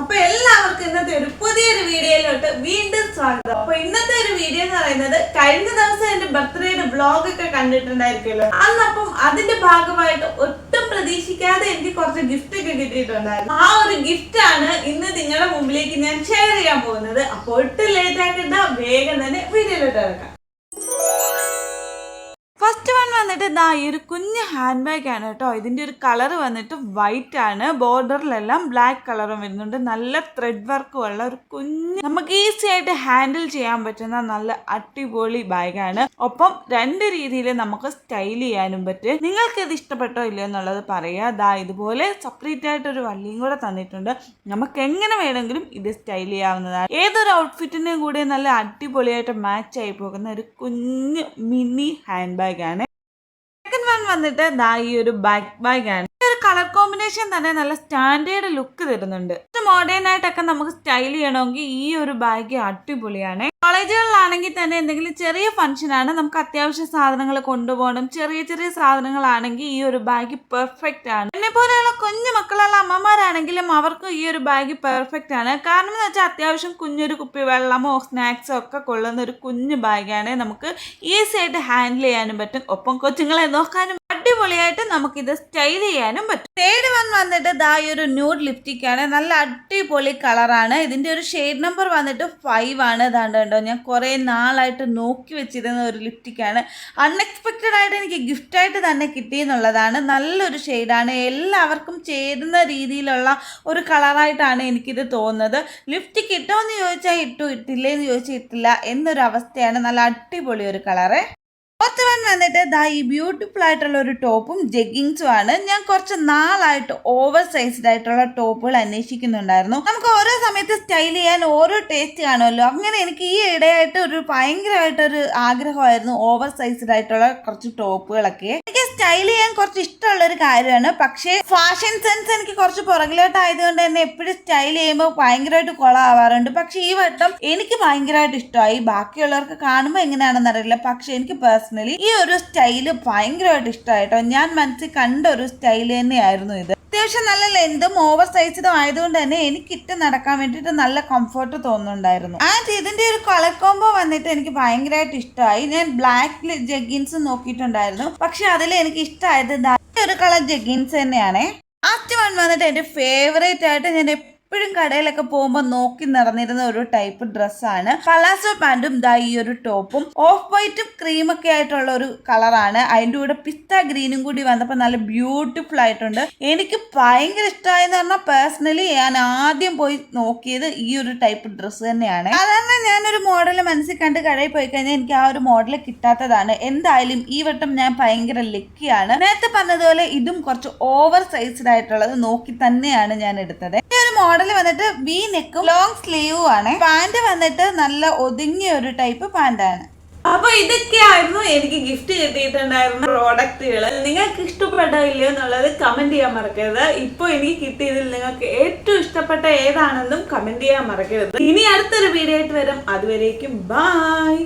അപ്പൊ എല്ലാവർക്കും ഇന്നത്തെ ഒരു പുതിയൊരു വീഡിയോയിലോട്ട് വീണ്ടും സ്വാഗതം. അപ്പൊ ഇന്നത്തെ ഒരു വീഡിയോ എന്ന് പറയുന്നത് കഴിഞ്ഞ ദിവസം എന്റെ ബർത്ത്ഡേയുടെ വ്ളോഗ് ഒക്കെ കണ്ടിട്ടുണ്ടായിരിക്കുമല്ലോ. അന്നപ്പം അതിന്റെ ഭാഗമായിട്ട് ഒട്ടും പ്രതീക്ഷിക്കാതെ എനിക്ക് കുറച്ച് ഗിഫ്റ്റ് ഒക്കെ കിട്ടിയിട്ടുണ്ടായിരുന്നു. ആ ഒരു ഗിഫ്റ്റ് ആണ് ഇന്ന് നിങ്ങളുടെ മുമ്പിലേക്ക് ഞാൻ ഷെയർ ചെയ്യാൻ പോകുന്നത്. അപ്പോൾ ഒട്ടും ലേറ്റ് ആക്കണ്ട വേഗം തന്നെ വീഡിയോയിലോട്ട് ഇറക്കാം ഫസ്റ്റ് വൺ വന്നിട്ട് ഇതാ ഈ ഒരു കുഞ്ഞ് ഹാൻഡ് ബാഗ് ആണ് കേട്ടോ. ഇതിന്റെ ഒരു കളർ വന്നിട്ട് വൈറ്റ് ആണ്. ബോർഡറിലെല്ലാം ബ്ലാക്ക് കളറും വരുന്നുണ്ട്. നല്ല ത്രെഡ് വർക്കും ഉള്ള ഒരു കുഞ്ഞ്. നമുക്ക് ഈസി ആയിട്ട് ഹാൻഡിൽ ചെയ്യാൻ പറ്റുന്ന നല്ല അടിപൊളി ബാഗാണ് ഒപ്പം രണ്ട് രീതിയിൽ നമുക്ക് സ്റ്റൈൽ ചെയ്യാനും പറ്റും. നിങ്ങൾക്ക് ഇത് ഇഷ്ടപ്പെട്ടോ ഇല്ലയോ എന്നുള്ളത് പറയുക ദാ ഇതുപോലെ സെപ്പറേറ്റ് ആയിട്ട് ഒരു വള്ളിയും കൂടെ തന്നിട്ടുണ്ട്. നമുക്ക് എങ്ങനെ വേണമെങ്കിലും ഇത് സ്റ്റൈൽ ചെയ്യാവുന്നതാണ്. ഏതൊരു ഔട്ട്ഫിറ്റിനും കൂടെ നല്ല അടിപൊളിയായിട്ട് മാച്ച് ആയി പോകുന്ന ഒരു കുഞ്ഞ് മിനി ഹാൻഡ് ബാഗ് ആണ്. സെക്കൻഡ് വൺ വന്നിട്ട് ദാ ഈ ഒരു ബാക്ക് ബാഗ് ആണ്. ഈ ഒരു കളർ കോമ്പിനേഷൻ തന്നെ നല്ല സ്റ്റാൻഡേർഡ് ലുക്ക് തരുന്നുണ്ട്. മോഡേൺ ആയിട്ടൊക്കെ നമുക്ക് സ്റ്റൈൽ ചെയ്യണമെങ്കിൽ ഈ ഒരു ബാഗ് അടിപൊളിയാണ്. കോളേജുകളിലാണെങ്കിൽ തന്നെ എന്തെങ്കിലും ചെറിയ ഫംഗ്ഷനാണ് നമുക്ക് അത്യാവശ്യ സാധനങ്ങൾ കൊണ്ടുപോകണം. ചെറിയ ചെറിയ സാധനങ്ങളാണെങ്കിൽ ഈ ഒരു ബാഗ് പെർഫെക്റ്റ് ആണ്. എന്നെ പോലെയുള്ള കുഞ്ഞു മക്കളുള്ള അമ്മമാരാണെങ്കിലും അവർക്ക് ഈ ഒരു ബാഗ് പെർഫെക്റ്റ് ആണ്. കാരണം എന്ന് വെച്ചാൽ അത്യാവശ്യം കുഞ്ഞൊരു കുപ്പി വെള്ളമോ സ്നാക്സോ ഒക്കെ കൊള്ളുന്ന ഒരു കുഞ്ഞു ബാഗാണ് നമുക്ക് ഈസി ആയിട്ട് ഹാൻഡിൽ ചെയ്യാനും പറ്റും. ഒപ്പം കൊച്ചുങ്ങളെ നോക്കാനും അടിപൊളിയായിട്ട് നമുക്കിത് സ്റ്റൈൽ ചെയ്യാനും പറ്റും. ഷെയ്ഡ് വൺ വന്നിട്ട് ദാ ഈ ഒരു ന്യൂഡ് ലിപ്സ്റ്റിക് ആണ്. നല്ല അടിപൊളി കളറാണ് ഇതിന്റെ ഒരു ഷെയ്ഡ് നമ്പർ വന്നിട്ട് ഫൈവ് ആണ്. ഇതാണ്ട് കണ്ടോ ഞാൻ കുറേ നാളായിട്ട് നോക്കി വെച്ചിരുന്ന ഒരു ലിപ്റ്റിക്കാണ് അൺഎക്സ്പെക്റ്റഡ് ആയിട്ട് എനിക്ക് ഗിഫ്റ്റ് ആയിട്ട് തന്നെ കിട്ടി എന്നുള്ളതാണ്. നല്ലൊരു ഷെയ്ഡാണ് എല്ലാവർക്കും ചേരുന്ന രീതിയിലുള്ള ഒരു കളറായിട്ടാണ് എനിക്കിത് തോന്നുന്നത്. ലിപ്സ്റ്റിക് ഇട്ടോന്ന് ചോദിച്ചാൽ ഇട്ടു ഇട്ടില്ലേന്ന് ചോദിച്ചാൽ ഇട്ടില്ല എന്നൊരു അവസ്ഥയാണ് നല്ല അടിപൊളി ഒരു കളറ് ഫോർത്ത് വൺ വന്നിട്ട് ദാ ഈ ബ്യൂട്ടിഫുൾ ആയിട്ടുള്ള ഒരു ടോപ്പും ജഗ്ഗിങ്സും ആണ്. ഞാൻ കുറച്ച് നാളായിട്ട് ഓവർ സൈസ്ഡ് ആയിട്ടുള്ള ടോപ്പുകൾ അന്വേഷിക്കുന്നുണ്ടായിരുന്നു. നമുക്ക് ഓരോ സമയത്ത് സ്റ്റൈൽ ചെയ്യാൻ ഓരോ ടേസ്റ്റ് കാണുമല്ലോ. അങ്ങനെ എനിക്ക് ഈ ഇടയായിട്ട് ഒരു ഭയങ്കരമായിട്ടൊരു ആഗ്രഹമായിരുന്നു ഓവർ സൈസ്ഡ് ആയിട്ടുള്ള കുറച്ച് ടോപ്പുകളൊക്കെ. എനിക്ക് സ്റ്റൈൽ ചെയ്യാൻ കുറച്ച് ഇഷ്ടമുള്ള ഒരു കാര്യമാണ്. പക്ഷേ ഫാഷൻ സെൻസ് എനിക്ക് കുറച്ച് പുറകിലോട്ടായത് കൊണ്ട് തന്നെ എപ്പോഴും സ്റ്റൈൽ ചെയ്യുമ്പോൾ ഭയങ്കരമായിട്ട് കൊളാവാറുണ്ട്. പക്ഷേ ഈ വട്ടം എനിക്ക് ഭയങ്കരമായിട്ട് ഇഷ്ടമായി. ബാക്കിയുള്ളവർക്ക് കാണുമ്പോൾ എങ്ങനെയാണെന്ന് അറിയില്ല. പക്ഷെ എനിക്ക് പേഴ്സണലി ഈ ഒരു സ്റ്റൈൽ ഭയങ്കരമായിട്ട് ഇഷ്ടമായിട്ടോ ഞാൻ മനസ്സിൽ കണ്ട ഒരു സ്റ്റൈൽ തന്നെയായിരുന്നു ഇത്. അത്യാവശ്യം നല്ല ലെന്തും ഓവർ സൈസഡും ആയതുകൊണ്ട് തന്നെ എനിക്ക് ഇട്ട് നടക്കാൻ വേണ്ടിയിട്ട് നല്ല കംഫർട്ട് തോന്നുന്നുണ്ടായിരുന്നു. ആൻഡ് ഇതിന്റെ ഒരു കളർ കോംബോ വന്നിട്ട് എനിക്ക് ഭയങ്കരമായിട്ട് ഇഷ്ടമായി. ഞാൻ ബ്ലാക്ക് ജഗ്ഗിൻസ് നോക്കിയിട്ടുണ്ടായിരുന്നു. പക്ഷെ അതിൽ എനിക്ക് ഇഷ്ടമായത് ഒരു കളർ ജഗ്ഗിൻസ് തന്നെയാണ്. ലാസ്റ്റ് വൺ വന്നിട്ട് എന്റെ ഫേവറേറ്റ് ആയിട്ട് ഞാൻ എപ്പോഴും കടയിലൊക്കെ പോകുമ്പോൾ നോക്കി നടന്നിരുന്ന ഒരു ടൈപ്പ് ഡ്രസ്സാണ് പലാസോ പാന്റും ദാ ഈ ഒരു ടോപ്പും. ഓഫ് വൈറ്റും ക്രീമൊക്കെ ആയിട്ടുള്ള ഒരു കളറാണ് അതിന്റെ കൂടെ പിസ്ത ഗ്രീനും കൂടി വന്നപ്പോൾ നല്ല ബ്യൂട്ടിഫുൾ ആയിട്ടുണ്ട്. എനിക്ക് ഭയങ്കര ഇഷ്ടമായെന്ന് പറഞ്ഞാൽ പേഴ്സണലി ഞാൻ ആദ്യം പോയി നോക്കിയത് ഈ ഒരു ടൈപ്പ് ഡ്രസ്സ് തന്നെയാണ്. സാധാരണ ഞാനൊരു മോഡൽ മനസ്സിൽ കണ്ട് കടയിൽ പോയി കഴിഞ്ഞാൽ എനിക്ക് ആ ഒരു മോഡൽ കിട്ടാത്തതാണ്. എന്തായാലും ഈ വട്ടം ഞാൻ ഭയങ്കര ലക്കിയാണ് നേരത്തെ പറഞ്ഞതുപോലെ ഇതും കുറച്ച് ഓവർ സൈസ്ഡ് ആയിട്ടുള്ളത് നോക്കി തന്നെയാണ് ഞാൻ എടുത്തത്. മോഡൽ വന്നിട്ട് വി നെക്കും ലോങ് സ്ലീവും ആണ്. പാന്റ് വന്നിട്ട് നല്ല ഒതുങ്ങിയ ഒരു ടൈപ്പ് പാന്റാണ് അപ്പൊ ഇതൊക്കെയായിരുന്നു എനിക്ക് ഗിഫ്റ്റ് കിട്ടിയിട്ടുണ്ടായിരുന്ന പ്രോഡക്റ്റുകൾ നിങ്ങൾക്ക് ഇഷ്ടപ്പെട്ടോ ഇല്ലയോ എന്നുള്ളത് കമന്റ് ചെയ്യാൻ മറക്കരുത്. ഇപ്പൊ എനിക്ക് കിട്ടിയതിൽ നിങ്ങൾക്ക് ഏറ്റവും ഇഷ്ടപ്പെട്ട ഏതാണെന്നും കമന്റ് ചെയ്യാൻ മറക്കരുത്. ഇനി അടുത്തൊരു വീഡിയോ ആയിട്ട് വരാം. അതുവരേക്കും ബൈ